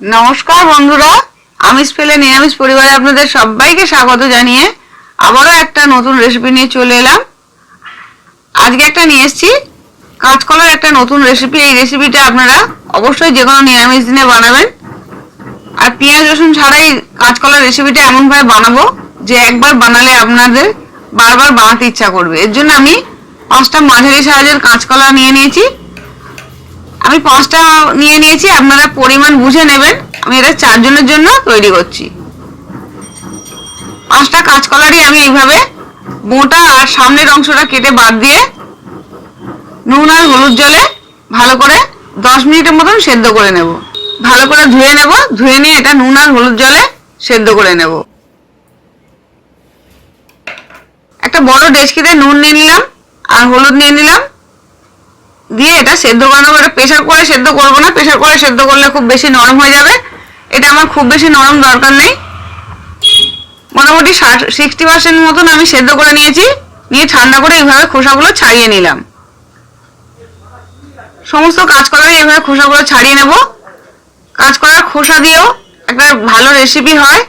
নমস্কার বন্ধুরা, আমিষ ফেলে নিরামিষ পরিবারে আপনাদের সবাইকে স্বাগত জানিয়ে আবারও একটা নতুন রেসিপি নিয়ে চলে এলাম। আজকে একটা নিয়ে এসেছি। কাঁচকলার একটা নতুন রেসিপি এই রেসিপিটা আপনারা অবশ্যই যে কোনো নিরামিষ দিনে বানাবেন। আর পেঁয়াজ, রসুন ছাড়াই কাঁচকলার রেসিপিটা এমনভাবে বানাবো যে একবার বানালে আপনাদের বারবার বানাতে ইচ্ছা করবে। এর জন্য আমি পাঁচটা মাঝারি সাইজের কাঁচকলা নিয়ে নিয়েছি। আমি পাঁচটা নিয়ে নিয়েছি, আপনারা পরিমাণ বুঝে নেবেন। আমি এটা চারজনের জন্য তৈরি করছি। পাঁচটা কাঁচকলারই আমি এইভাবে মোটা আর সামনের অংশটা কেটে বাদ দিয়ে নুন আর হলুদ জলে ভালো করে দশ মিনিটের মতন সেদ্ধ করে নেব। ভালো করে ধুয়ে নেব, ধুয়ে নিয়ে এটা নুন আর হলুদ জলে সেদ্ধ করে নেব। একটা বড় ডেচকিতে নুন নিয়ে নিলাম আর হলুদ নিয়ে নিলাম। দিয়ে এটা সেদ্ধ করে নেব এটা প্রেশার করে সেদ্ধ করব না। প্রেশার করে সেদ্ধ করলে খুব বেশি নরম হয়ে যাবে। এটা আমার খুব বেশি নরম দরকার নেই। মোটামুটি ষাট সিক্সটি পার্সেন্ট মতন আমি সেদ্ধ করে নিয়েছি। নিয়ে ঠান্ডা করে এইভাবে খোসাগুলো ছাড়িয়ে নিলাম। সমস্ত কাঁচকলারই এইভাবে খোসাগুলো ছাড়িয়ে নেব। কাঁচকলার খোসা দিয়েও একটা ভালো রেসিপি হয়।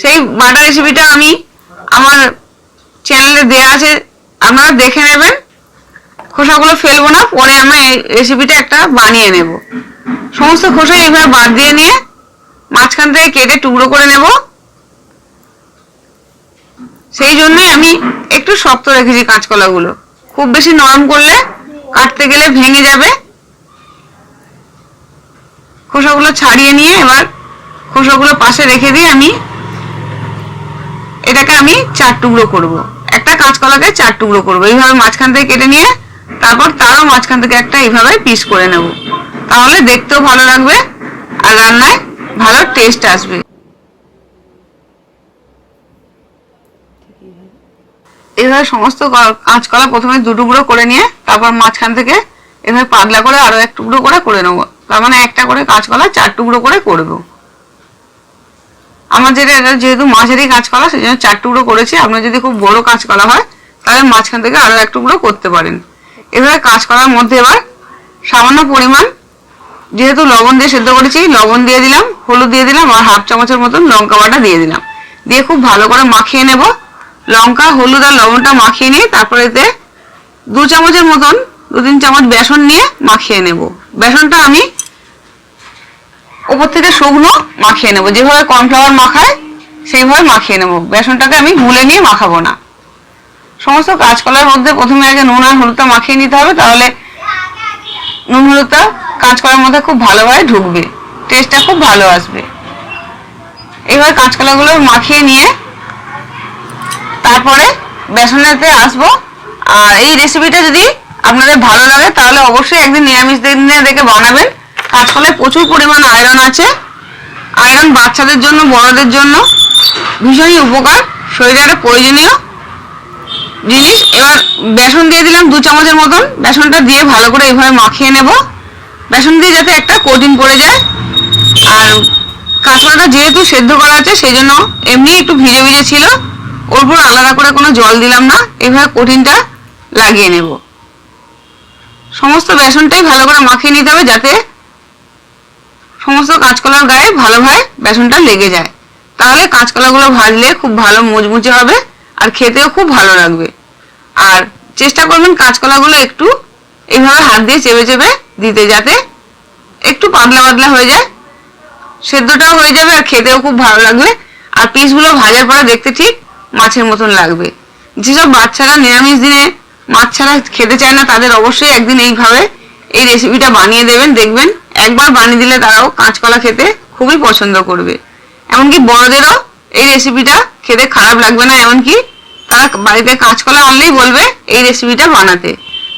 সেই বাটা রেসিপিটা আমি আমার চ্যানেলে দেওয়া আছে। আপনারা দেখে নেবেন। খোসাগুলো ফেলব না, পরে আমি এই রেসিপিটা একটা বানিয়ে নেব। সমস্ত খোসা এইভাবে বাদ দিয়ে নিয়ে মাঝখান থেকে কেটে টুকরো করে নেব। সেই জন্যই আমি একটু শক্ত রেখেছি কাঁচকলাগুলো। খুব বেশি নরম করলে কাটতে গেলে ভেঙে যাবে। খোসাগুলো ছাড়িয়ে নিয়ে এবার খোসাগুলো পাশে রেখে দিয়ে আমি এটাকে আমি চার টুকরো করব। একটা কাঁচকলাকে চার টুকরো করব। এইভাবে মাঝখান থেকে কেটে নিয়ে তারপর তারও মাঝখান থেকে একটা এইভাবে পিস করে নেব। তাহলে দেখতেও ভালো লাগবে আর রান্নায় ভালো টেস্ট আসবে। এভাবে সমস্ত কাঁচকলা প্রথমে দু টুকরো করে নিয়ে, তারপর মাঝখান থেকে এভাবে পাতলা করে আরও এক টুকরো করে করে নেব। তার মানে একটা করে কাঁচকলা চার টুকরো করে করব। আমার যেটা, এটা যেহেতু মাঝেরই কাঁচকলা সেই জন্য চার টুকরো করেছি। আপনার যদি খুব বড় কাঁচকলা হয়, তাহলে মাঝখান থেকে আরও এক টুকরো করতে পারেন। এভাবে কাজ করার মধ্যে এবার সামান্য পরিমাণ যেহেতু লবণ দিয়ে সেদ্ধ করেছি, লবণ দিয়ে দিলাম, হলুদ দিয়ে দিলাম আর হাফ চামচের মতন লঙ্কা বাটা দিয়ে দিলাম। দিয়ে খুব ভালো করে মাখিয়ে নেব। লঙ্কা, হলুদ আর লবণটা মাখিয়ে নিয়ে তারপরে এতে দু চামচের মতন, দু তিন চামচ বেসন নিয়ে মাখিয়ে নেব। বেসনটা আমি ওপর থেকে শুকনো মাখিয়ে নেব। যেভাবে কর্নফ্লাওয়ার মাখায়, সেইভাবে মাখিয়ে নেব। বেসনটাকে আমি গুলে নিয়ে মাখাবো না। সমস্ত কাঁচকলার মধ্যে প্রথমে আগে নুন আর হলুদটা মাখিয়ে নিতে হবে, তাহলে নুন হলুদটা কাঁচকলার মধ্যে খুব ভালোভাবে ঢুকবে। টেস্টটা খুব ভালো আসবে। এইভাবে কাঁচকলাগুলো মাখিয়ে নিয়ে তারপরে বেসনেতে আসব। আর এই রেসিপিটা যদি আপনাদের ভালো লাগে, তাহলে অবশ্যই একদিন নিরামিষ দিনে দেখে বানাবেন। কাঁচকলায় প্রচুর পরিমাণ আয়রন আছে। আয়রন বাচ্চাদের জন্য, বড়দের জন্য ভীষণই উপকার। শরীরে একটা প্রয়োজনীয় জিনিস, এবার বেসন দিয়ে দিলাম দু চামচের মতন। বেসনটা দিয়ে ভালো করে এইভাবে মাখিয়ে নেব। বেসন দিয়ে যাতে একটা কোটিং পড়ে যায়। আর কাঁচকলাটা যেহেতু সেদ্ধ করা আছে সেই জন্য এমনি একটু ভিজে ভিজে ছিল। ওর উপর আলাদা করে কোনো জল দিলাম না। এভাবে কোটিনটা লাগিয়ে নেব। সমস্ত বেসনটাই ভালো করে মাখিয়ে নিতে হবে যাতে সমস্ত কাঁচকলার গায়ে ভালোভাবে বেসনটা লেগে যায়। তাহলে কাঁচকলাগুলো ভাজলে খুব ভালো মুচমুচে হবে। আর খেতেও খুব ভালো লাগবে। আর চেষ্টা করবেন কাঁচকলাগুলো একটু এইভাবে হাত দিয়ে চেপে চেপে দিতে যাতে একটু পাতলা পাতলা হয়ে যায়। সেদ্ধটাও হয়ে যাবে আর খেতেও খুব ভালো লাগবে। আর পিসগুলো ভাজার পরে দেখতে ঠিক মাছের মতন লাগবে। যেসব বাচ্চারা নিরামিষ দিনে মাছ ছাড়া খেতে চায় না, তাদের অবশ্যই একদিন এইভাবে এই রেসিপিটা বানিয়ে দেবেন, দেখবেন। একবার বানিয়ে দিলে তারাও কাঁচকলা খেতে খুবই পছন্দ করবে। এমনকি বড়দেরও এই রেসিপিটা খেতে খারাপ লাগবে না, এমনকি তারা বাড়িতে কাঁচকলা আনলেই বলবে এই রেসিপিটা বানাতে।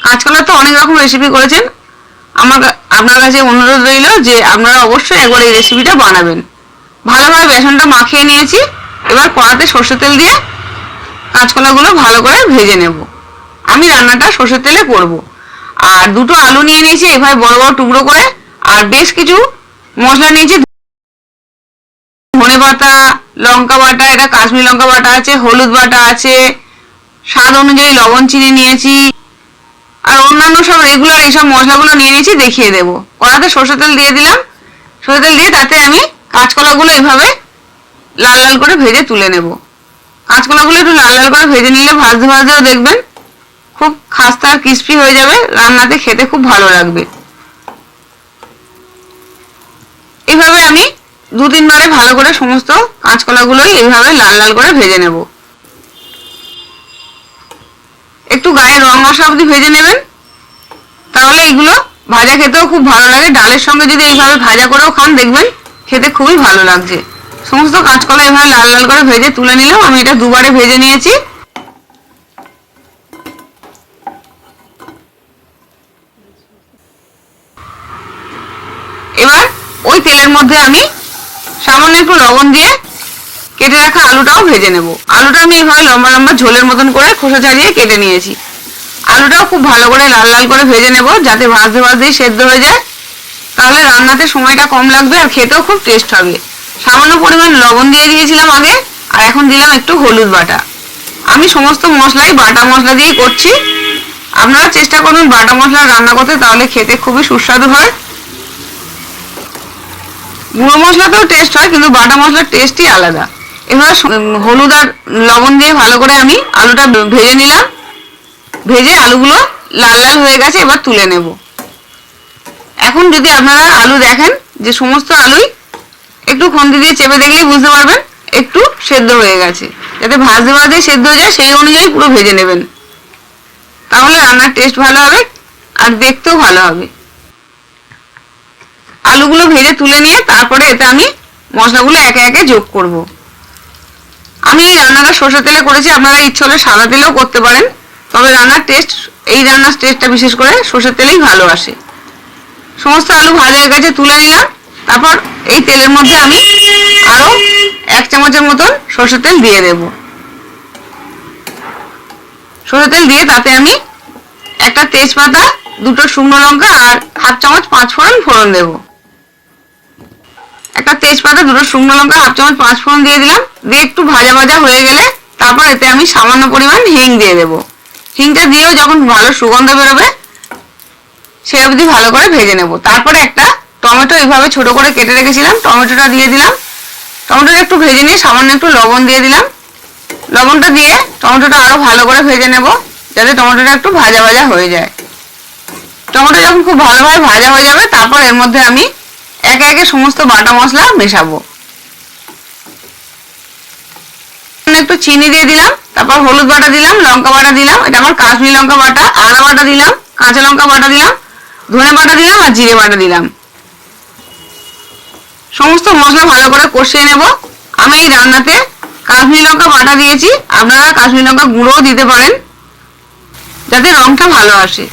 কাঁচকলা তো অনেক রকম রেসিপি করেছেন। আমার আপনার কাছে অনুরোধ রইল যে আপনারা অবশ্যই একবার এই রেসিপিটা বানাবেন। ভালোভাবে বেসনটা মাখিয়ে নিয়েছি। এবার কড়াতে সর্ষের তেল দিয়ে কাঁচকলাগুলো ভালো করে ভেজে নেব। আমি রান্নাটা সর্ষের তেলে করব। আর দুটো আলু নিয়ে নিয়েছি, এভাবে বড় বড় টুকরো করে। আর বেশ কিছু মশলা নিয়েছি, ধনে পাতা লঙ্কা বাটা, এটা কাশ্মীর লঙ্কা বাটা আছে, হলুদ বাটা আছে, স্বাদ অনুযায়ী লবণ, চিনি নিয়েছি। আর অন্যান্য সব রেগুলার এইসব মশলাগুলো নিয়ে নিয়েছি, দেখিয়ে দেবো। কড়াতে সর্ষের তেল দিয়ে দিলাম। সরষের তেল দিয়ে তাতে আমি কাঁচকলাগুলো এইভাবে লাল লাল করে ভেজে তুলে নেব। কাঁচকলাগুলো একটু লাল লাল করে ভেজে নিলে ভাজতে ভাজতেও দেখবেন খুব খাস্তা আর ক্রিস্পি হয়ে যাবে, রান্নাতে খেতে খুব ভালো লাগবে। এইভাবে আমি দু তিনবারে ভালো করে সমস্ত কাঁচকলাগুলোই এইভাবে লাল লাল করে ভেজে নেব। একটু গায়ে রং আসা অবধি ভেজে নেবেন। তাহলে এইগুলো ভাজা খেতেও খুব ভালো লাগে। ডালের সঙ্গে যদি এইভাবে ভাজা করেও খান, দেখবেন খেতে খুবই ভালো লাগছে। সমস্ত কাঁচকলা এভাবে লাল লাল করে ভেজে তুলে নিলাম। আমি এটা দুবারে ভেজে নিয়েছি। এবার ওই তেলের মধ্যে আমি সামান্য একটু লবণ দিয়ে কেটে রাখা আলুটাও ভেজে নেব। আলুটা আমি এইভাবে লম্বা লম্বা ঝোলের মতন করে খোসা ছাড়িয়ে কেটে নিয়েছি। আলুটাও খুব ভালো করে লাল লাল করে ভেজে নেব যাতে ভাজতে ভাজতেই সেদ্ধ হয়ে যায়। তাহলে রান্নাতে সময়টা কম লাগবে আর খেতেও খুব টেস্ট হবে। সামান্য পরিমাণ লবণ দিয়ে দিয়েছিলাম আগে, আর এখন দিলাম একটু হলুদ বাটা। আমি সমস্ত মশলাই বাটা মশলা দিয়েই করছি। আপনারা চেষ্টা করুন বাটা মশলা রান্না করতে, তাহলে খেতে খুবই সুস্বাদু হয়। গুঁড়ো মশলাতেও টেস্ট হয়, কিন্তু বাটা মশলার টেস্টই আলাদা। এবার হলুদ আর লবণ দিয়ে ভালো করে আমি আলুটা ভেজে নিলাম। ভেজে আলুগুলো লাল লাল হয়ে গেছে, এবার তুলে নেব। এখন যদি আপনারা আলু দেখেন, যে সমস্ত আলুই একটু খন্তি দিয়ে চেপে দেখলেই বুঝতে পারবেন, একটু সেদ্ধ হয়ে গেছে। যাতে ভাজতে ভাজতে সেদ্ধ হয়ে যায়, সেই অনুযায়ী পুরো ভেজে নেবেন। তাহলে রান্নার টেস্ট ভালো হবে, আর দেখতেও ভালো হবে। আলুগুলো ভেজে তুলে নিয়ে এতে আমি মশলাগুলো একে একে যোগ করব। আমি এই রান্নাটা সর্ষের তেলে করেছি, আপনারা ইচ্ছে হলে সাদা তেলেও করতে পারেন। তবে রান্নার টেস্ট এই রান্নার টেস্টটা বিশেষ করে সর্ষের তেলেই ভালো আসে। সমস্ত আলু ভাজা হয়ে গেছে, তুলে নিলাম। তারপর এই তেলের মধ্যে আমি আরও এক চামচের মতন সর্ষের তেল দিয়ে দেব। সর্ষের তেল দিয়ে তাতে আমি একটা তেজপাতা, দুটো শুকনো লঙ্কা আর হাফ চামচ পাঁচ ফোড়ন ফোড়ন দেবো। একটা তেজপাতা, দুটো শুকনো লঙ্কা, হাফ চামচ পাঁচ ফোড়ন দিয়ে দিলাম। দিয়ে একটু ভাজা ভাজা হয়ে গেলে তারপর এতে আমি সামান্য পরিমাণ হিং দিয়ে দেবো। হিংটা দিয়েও যখন ভালো সুগন্ধ বেরোবে, সে অবধি ভালো করে ভেজে নেব। তারপরে একটা টমেটো এইভাবে ছোট করে কেটে রেখেছিলাম, টমেটোটা দিয়ে দিলাম। টমেটোটা একটু ভেজে নিয়ে সামান্য একটু লবণ দিয়ে দিলাম। লবণটা দিয়ে টমেটোটা আরও ভালো করে ভেজে নেব, যাতে টমেটোটা একটু ভাজা ভাজা হয়ে যায়। টমেটো যখন খুব ভালোভাবে ভাজা হয়ে যাবে, তারপর এর মধ্যে আমি একে একে সমস্ত বাটা মশলা মেশাবো। একটু চিনি দিয়ে দিলাম, তারপর হলুদ বাটা দিলাম, লঙ্কা বাটা দিলাম, এটা আমার কাশ্মীরি লঙ্কা বাটা, আদা বাটা দিলাম, কাঁচা লঙ্কা বাটা দিলাম, ধনে বাটা দিলাম আর জিরে বাটা দিলাম। সমস্ত মশলা ভালো করে কষিয়ে নেব। আমি এই রান্নাতে কাশ্মীরি লঙ্কা বাটা দিয়েছি, আপনারা কাশ্মীরি লঙ্কা গুঁড়োও দিতে পারেন, যাতে রংটা ভালো আসে।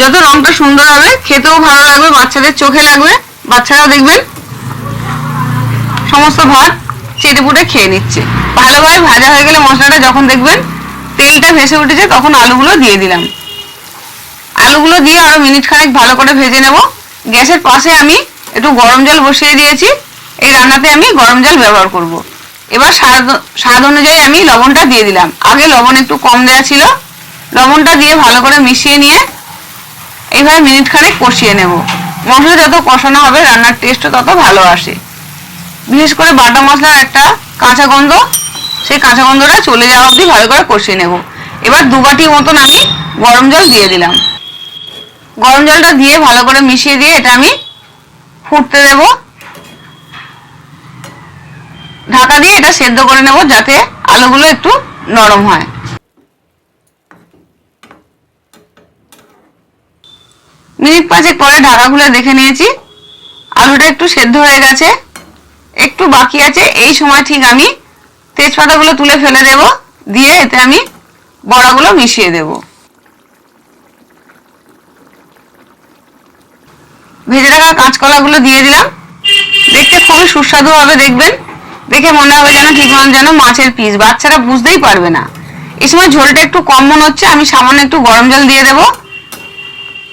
যত রংটা সুন্দর হবে, খেতেও ভালো লাগবে, বাচ্চাদের চোখে লাগবে। বাচ্চারাও দেখবেন, সমস্ত ভাত চেটে পুটে খেয়ে নিচ্ছে। ভালোভাবে ভাজা হয়ে গেলে মশলাটা যখন দেখবেন, তেলটা ভেসে উঠেছে, তখন আলুগুলো দিয়ে দিলাম। আলুগুলো দিয়ে আরও মিনিট খানেক ভালো করে ভেজে নেব। গ্যাসের পাশে আমি একটু গরম জল বসিয়ে দিয়েছি। এই রান্নাতে আমি গরম জল ব্যবহার করব। এবার স্বাদ স্বাদ অনুযায়ী আমি লবণটা দিয়ে দিলাম। আগে লবণ একটু কম দেওয়া ছিল। লবণটা দিয়ে ভালো করে মিশিয়ে নিয়ে এইভাবে মিনিট খানেক কষিয়ে নেব। মশলা যত কষানো হবে, রান্নার টেস্টও তত ভালো আসে। বিশেষ করে বাটা মশলার একটা কাঁচা গন্ধ, সেই কাঁচা গন্ধটা চলে যাওয়া অবধি ভালো করে কষিয়ে নেব। এবার দু বাটি মতন আমি গরম জল দিয়ে দিলাম। গরম জলটা দিয়ে ভালো করে মিশিয়ে দিয়ে এটা আমি ফুটতে দেব। ঢাকা দিয়ে এটা সেদ্ধ করে নেব যাতে আলুগুলো একটু নরম হয়। মিনিট পাঁচেক পরে ঢাকা খুলে দেখে নিয়েছি। আলুটা একটু সেদ্ধ হয়ে গেছে। একটু বাকি আছে, এই সময় ঠিক আমি তেজপাতাগুলো তুলে ফেলে দেব, দিয়ে এতে আমি বড়াগুলো মিশিয়ে দেব। ভেজে রাখা কাঁচকলাগুলো দিয়ে দিলাম। দেখতে খুবই সুস্বাদু হবে, দেখবেন। দেখে মনে হবে যেন ঠিক যেন মাছের পিস, বাচ্চারা বুঝতেই পারবে না। এই সময় ঝোলটা একটু কম মনে হচ্ছে, আমি সামান্য একটু গরম জল দিয়ে দেবো,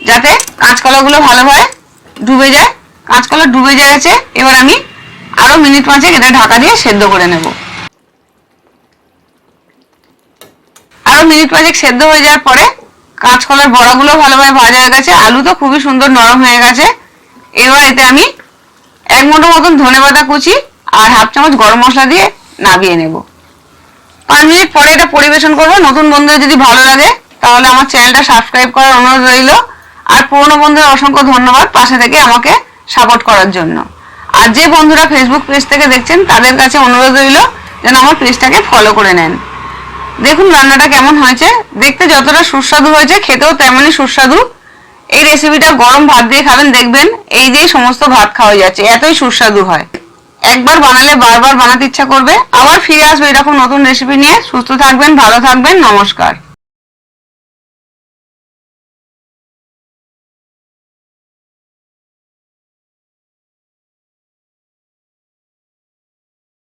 যাতে কাঁচকলাগুলো ভালোভাবে ডুবে যায়। কাঁচকলা ডুবে গেছে, এবার আমি আরও মিনিট পাঁচেক এটা ঢাকা দিয়ে সেদ্ধ করে নেব। আরও মিনিট পাঁচেক সেদ্ধ হয়ে যাওয়ার পরে কাঁচকলার বড়াগুলো ভালোভাবে ভাজা হয়ে গেছে, আলু তো খুবই সুন্দর নরম হয়ে গেছে। এবার এতে আমি এক মুঠো মতন ধনে পাতা কুচি আর হাফ চামচ গরম মশলা দিয়ে নাবিয়ে নেব। পাঁচ মিনিট পরে এটা পরিবেশন করব। নতুন বন্ধুদের যদি ভালো লাগে, তাহলে আমার চ্যানেলটা সাবস্ক্রাইব করার অনুরোধ রইল। আর পুরনো বন্ধুদের অসংখ্য ধন্যবাদ পাশে থেকে আমাকে সাপোর্ট করার জন্য। আর যে বন্ধুরা ফেসবুক পেজ থেকে দেখছেন, তাদের কাছে অনুরোধ রইল যেন আমার পেজটাকে ফলো করে নেন। দেখুন রান্নাটা কেমন হয়েছে। দেখতে যতটা সুস্বাদু হয়েছে, খেতেও তেমনই সুস্বাদু। এই রেসিপিটা গরম ভাত দিয়ে খাবেন, দেখবেন এই দিয়েই সমস্ত ভাত খাওয়া যাচ্ছে, এতই সুস্বাদু হয়। একবার বানালে বারবার বানাতে ইচ্ছা করবে। আবার ফিরে আসবে এরকম নতুন রেসিপি নিয়ে। সুস্থ থাকবেন, ভালো থাকবেন, নমস্কার।